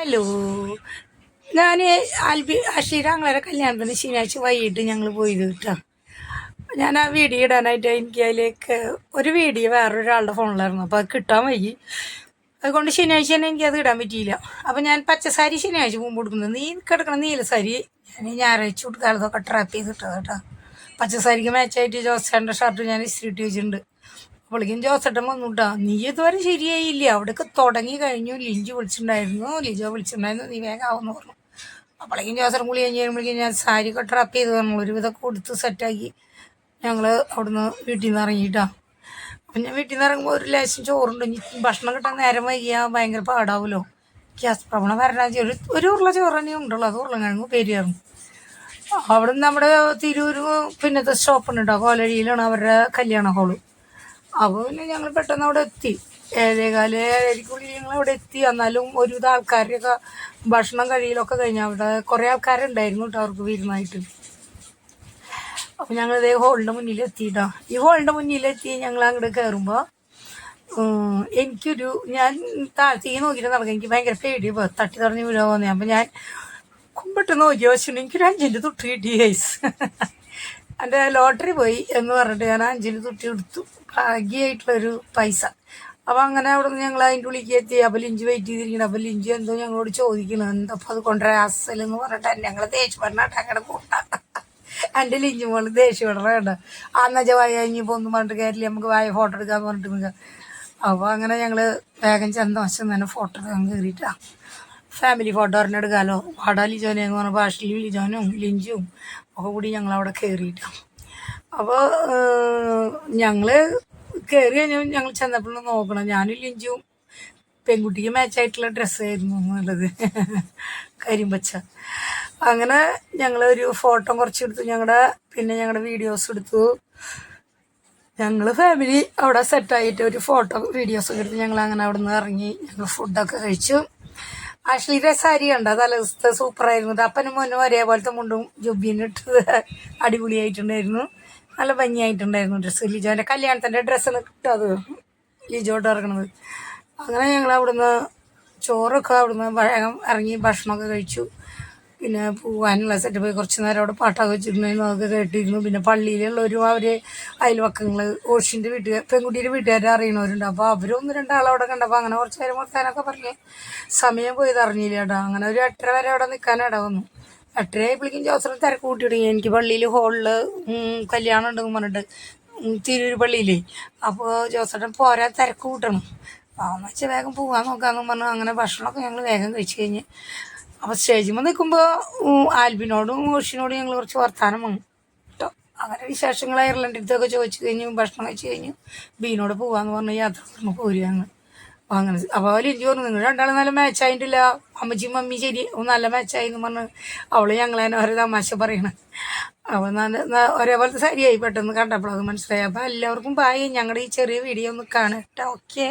Hello. ഞാൻ ആൽബി അഷീര അങ്ങളെ കല്യാണത്തിന് ശനിയാഴ്ച വൈകിട്ട് ഞങ്ങൾ പോയത് കേട്ടോ. ഞാൻ ആ വീഡിയോ ഇടാനായിട്ട് എനിക്ക് അതിലേക്ക് ഒരു വീഡിയോ വേറൊരാളുടെ ഫോണിലായിരുന്നു. അപ്പോൾ അത് കിട്ടാൻ വൈകി. അതുകൊണ്ട് ശനിയാഴ്ച തന്നെ എനിക്കത് ഇടാൻ പറ്റിയില്ല. അപ്പോൾ ഞാൻ പച്ചസാരി ശനിയാഴ്ച മുമ്പ് കൊടുക്കുന്നത് നീ കിടക്കണ നീലസാരി ഞാൻ ഞായറാഴ്ച കൊടുക്കാലത്തൊക്കെ ട്രാപ്പ് കിട്ടാം കേട്ടോ. പച്ചസാരിക്ക് മാച്ചായിട്ട് ജോസ്റ്റാന്റെ ഷർട്ട് ഞാൻ ഇസ്തിരിട്ട് വെച്ചിട്ടുണ്ട്. അപ്പോഴേക്കും ജോസേട്ടൻ വന്നു കേട്ടോ നീ ഇതുവരെ ശരിയായില്ല? അവിടേക്ക് തുടങ്ങി കഴിഞ്ഞു. ലിഞ്ച് വിളിച്ചിട്ടുണ്ടായിരുന്നു. ലിജോ വിളിച്ചിട്ടുണ്ടായിരുന്നു. നീ വേഗം ആവുമെന്ന് പറഞ്ഞു. അപ്പോഴേക്കും ജോസേട്ടൻ കൂടി കഴിഞ്ഞ് കഴിയുമ്പോഴേക്കും ഞാൻ സാരി ഒക്കെ ട്രാപ്പ് ചെയ്ത് തന്നു. ഒരുവിധമൊക്കെ കൊടുത്ത് സെറ്റാക്കി ഞങ്ങൾ അവിടുന്ന് വീട്ടിൽ നിന്ന് ഇറങ്ങിയിട്ടാ. അപ്പം ഞാൻ വീട്ടിൽ നിന്ന് ഇറങ്ങുമ്പോൾ ഒരു ലേശം ചോറുണ്ട്. ഭക്ഷണം കിട്ടാൻ നേരം വൈകിയാൽ ഭയങ്കര പാടാവുമല്ലോ ഗ്യാസ് പ്രവണ വരണ ഒരു ഒരു ഉരുള ചോറ് തന്നെ ഉണ്ടല്ലോ. അത് ഉരുളക്കിഴങ്ങ് പേരിയറും അവിടെ നമ്മുടെ തിരൂർ പിന്നത്തെ സ്റ്റോപ്പുണ്ട് കേട്ടോ കോലഴിയിലാണ് അവരുടെ കല്യാണ ഹോൾ അപ്പോൾ പിന്നെ ഞങ്ങൾ പെട്ടെന്ന് അവിടെ എത്തി. ഏഴേകാൽ ഏഴരക്കുള്ളിൽ ഞങ്ങൾ അവിടെ എത്തി. എന്നാലും ഒരുവിധ ആൾക്കാരുടെയൊക്കെ ഭക്ഷണം കഴിയലൊക്കെ കഴിഞ്ഞു. അവിടെ കുറേ ആൾക്കാരുണ്ടായിരുന്നു കേട്ടോ അവർക്ക് വിരുന്നായിട്ട്. അപ്പോൾ ഞങ്ങൾ ഇതേ ഹോളിന്റെ മുന്നിൽ എത്തിയിട്ടോ ഈ ഹോളിന്റെ മുന്നിലെത്തി ഞങ്ങൾ അങ്ങോട്ട് കയറുമ്പോൾ എനിക്കൊരു ഞാൻ താഴ്ത്തേക്ക് നോക്കിയിട്ട് നടക്കാം എനിക്ക് ഭയങ്കര പേടി തട്ടി തടഞ്ഞ് വീഴാൻ തോന്നി അപ്പം ഞാൻ കുമ്പിട്ട് നോക്കി. പക്ഷേ എനിക്കൊരു അഞ്ചിന്റെ തൊട്ട് കിട്ടി എന്റെ ലോട്ടറി പോയി എന്ന് പറഞ്ഞിട്ട് ഞാൻ അഞ്ചിന് തുട്ടി എടുത്തു. ഭാഗ്യമായിട്ടുള്ളൊരു പൈസ. അപ്പോൾ അങ്ങനെ അവിടെ നിന്ന് ഞങ്ങൾ അതിന്റെ ഉള്ളിലേക്ക് എത്തി. അപ്പോൾ ലിഞ്ച് വെയിറ്റ് ചെയ്തിരിക്കണം. അപ്പോൾ ലിഞ്ച് എന്തോ ഞങ്ങളോട് ചോദിക്കണം. എന്താ അത് കൊണ്ടുവരാൻ അസലെന്ന് പറഞ്ഞിട്ട് ഞങ്ങൾ ദേഷ്യപ്പെടണാട്ട് അങ്ങനെ കൂട്ടാം എന്റെ ലിഞ്ച് മോൾ ദേഷ്യപ്പെടണ വേണ്ട അന്നച്ച വായ കഴിഞ്ഞപ്പോൾ ഒന്നും പറഞ്ഞിട്ട് കയറില്ല നമുക്ക് വായ ഫോട്ടോ എടുക്കാൻ പറഞ്ഞിട്ട് നിൽക്കാം അപ്പോൾ അങ്ങനെ ഞങ്ങൾ വേഗം ചെന്ന വശം തന്നെ ഫോട്ടോ എടുക്കാൻ കയറിയിട്ടാ ഫാമിലി ഫോട്ടോ ഒരെണ്ണം എടുക്കാമല്ലോ വാടാ ലിജോനെ എന്ന് പറഞ്ഞപ്പോൾ ഭാഷയിലും ലിജോനും ലിഞ്ചും ഒക്കെ കൂടി ഞങ്ങൾ അവിടെ കയറിയിട്ട് അപ്പോൾ ഞങ്ങൾ കയറി കഴിഞ്ഞാൽ ഞങ്ങൾ ചെന്നപ്പോൾ നോക്കണം. ഞാനും ലിഞ്ചും പെൺകുട്ടിക്ക് മാച്ചായിട്ടുള്ള ഡ്രസ്സായിരുന്നു എന്നുള്ളത്. കരിമ്പച്ച. അങ്ങനെ ഞങ്ങൾ ഒരു ഫോട്ടോ കുറച്ചെടുത്തു ഞങ്ങളുടെ പിന്നെ ഞങ്ങളുടെ വീഡിയോസ് എടുത്തു. ഞങ്ങൾ ഫാമിലി അവിടെ സെറ്റായിട്ട് ഒരു ഫോട്ടോ വീഡിയോസ് ഒക്കെ എടുത്ത് ഞങ്ങൾ അങ്ങനെ അവിടെ നിന്ന് ഇറങ്ങി. ഞങ്ങൾ ഫുഡൊക്കെ കഴിച്ചു. ആഷ്ലിയുടെ സാരി കണ്ട? തലസ്ഥ സൂപ്പറായിരുന്നു അപ്പനും മോനും ഒരേപോലത്തെ മുണ്ടും ജുബീനും ഇട്ടത് അടിപൊളിയായിട്ടുണ്ടായിരുന്നു. നല്ല ഭംഗിയായിട്ടുണ്ടായിരുന്നു ഡ്രസ്സ് ലിജോന്റെ കല്യാണത്തിന്റെ ഡ്രസ്സാണ് കിട്ടും അത്. ലിജോട്ട് ഇറങ്ങണത്. അങ്ങനെ ഞങ്ങൾ അവിടുന്ന് ചോറൊക്കെ അവിടുന്ന് ഇറങ്ങി ഭക്ഷണമൊക്കെ കഴിച്ചു. പിന്നെ പോകാനുള്ള സെറ്റ് പോയി കുറച്ച് നേരം അവിടെ പാട്ടൊക്കെ വെച്ചിട്ടുണ്ടായിരുന്നു അതൊക്കെ കേട്ടിരുന്നു. പിന്നെ പള്ളിയിലുള്ളവരും അവർ അയൽവക്കങ്ങൾ ഓഷിന്റെ വീട്ടുകാർ പെൺകുട്ടിയുടെ വീട്ടുകാരെ അറിയണവരുണ്ട്. അപ്പോൾ അവരൊന്ന് രണ്ടാളവിടെ കണ്ടപ്പോൾ അങ്ങനെ കുറച്ച് നേരം വർത്താനൊക്കെ പറഞ്ഞ്. സമയം പോയത് അറിഞ്ഞില്ല കേട്ടോ. അങ്ങനെ ഒരു എട്ടര വരെ അവിടെ നിൽക്കാനിട വന്നു. എട്ടര ആയപ്പോഴേക്കും ജോസഫ് തിരക്ക് കൂട്ടി തുടങ്ങി. എനിക്ക് പള്ളിയിൽ ഹോളിൽ കല്യാണം ഉണ്ടെന്ന് പറഞ്ഞിട്ട് തിരൂർ പള്ളിയിലേ. അപ്പോൾ ജോസഫ് പോരാ തിരക്ക് കൂട്ടണം. അപ്പോൾ വെച്ചാൽ വേഗം പോകാൻ നോക്കാമെന്ന് പറഞ്ഞു. അങ്ങനെ ഭക്ഷണമൊക്കെ ഞങ്ങൾ വേഗം കഴിച്ച് കഴിഞ്ഞ്. അപ്പോൾ സ്റ്റേജിൽ നിൽക്കുമ്പോൾ ആൽബിനോടും ഓഷിനോടും ഞങ്ങൾ കുറച്ച് വർത്താനം വന്നു കേട്ടോ അങ്ങനെ വിശേഷങ്ങൾ അയർലൻഡിന്റെ അടുത്തൊക്കെ ചോദിച്ചു കഴിഞ്ഞു ഭക്ഷണം കഴിച്ചു കഴിഞ്ഞു. ബീനോട് പോവാന്ന് പറഞ്ഞ് യാത്ര പറഞ്ഞു പോരുകയാണ് അപ്പോൾ അങ്ങനെ അപ്പോൾ എനിക്ക് പറഞ്ഞു നിങ്ങൾ രണ്ടാളും നല്ല മാച്ച് ആയിട്ടില്ല. അമ്മച്ചിയും മമ്മി ശരി നല്ല മാച്ചായി എന്ന് പറഞ്ഞ്. അവൾ ഞങ്ങളെ ഓരോ തമാശ പറയണം. അവൾ നല്ല ഒരേപോലത്തെ സാരിയായി പെട്ടെന്ന് കണ്ടപ്പോൾ മനസ്സിലായി അപ്പോൾ എല്ലാവർക്കും ബായ് ഞങ്ങളുടെ ഈ ചെറിയ വീഡിയോ ഒന്ന് കാണാം കേട്ടോ ഓക്കെ